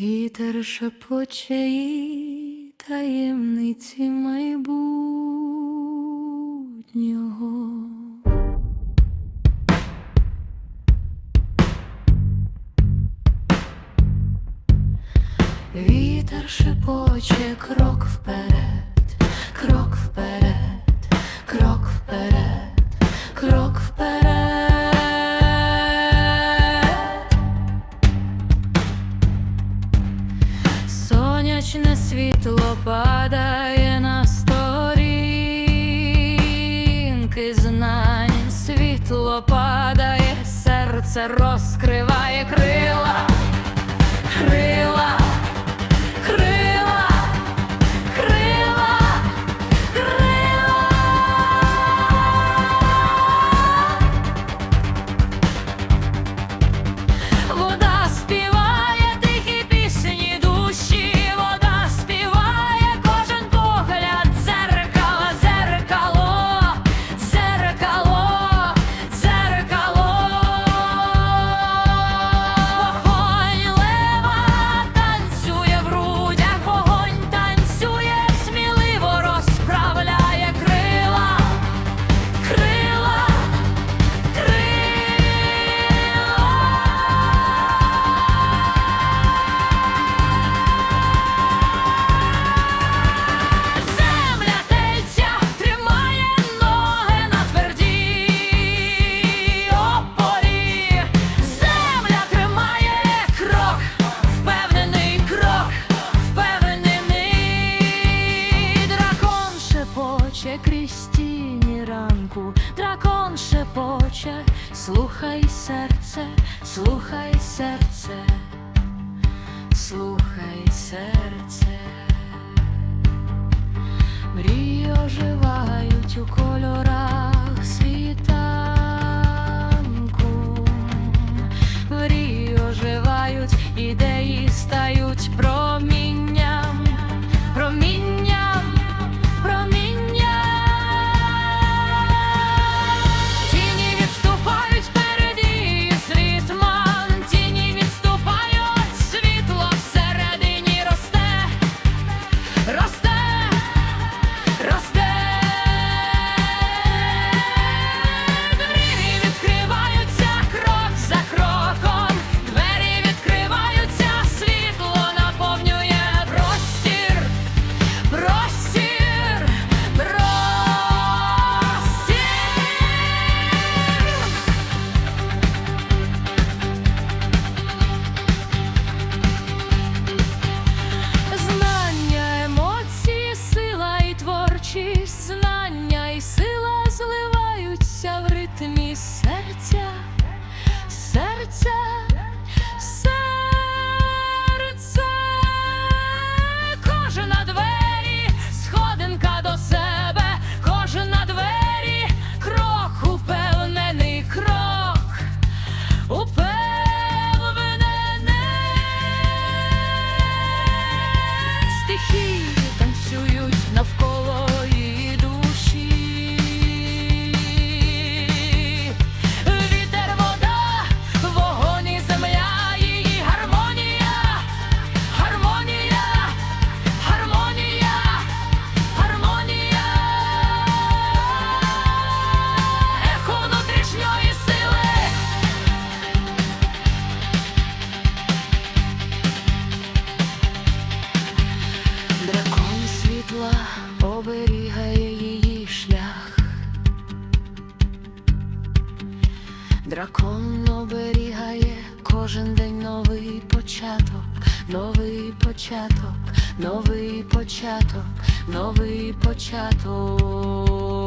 Вітер шепоче і таємниці майбутнього. Вітер шепоче крок вперед. місячне світло падає на сторінки знань, світло падає, серце розкриває крила. крила. плаче крістіні ранку, дракон шепоче, слухай серце, слухай серце, слухай серце, мрії оживають у кольорах. έχεις Дракон оберігає кожен день новий початок, новий початок, новий початок, новий початок.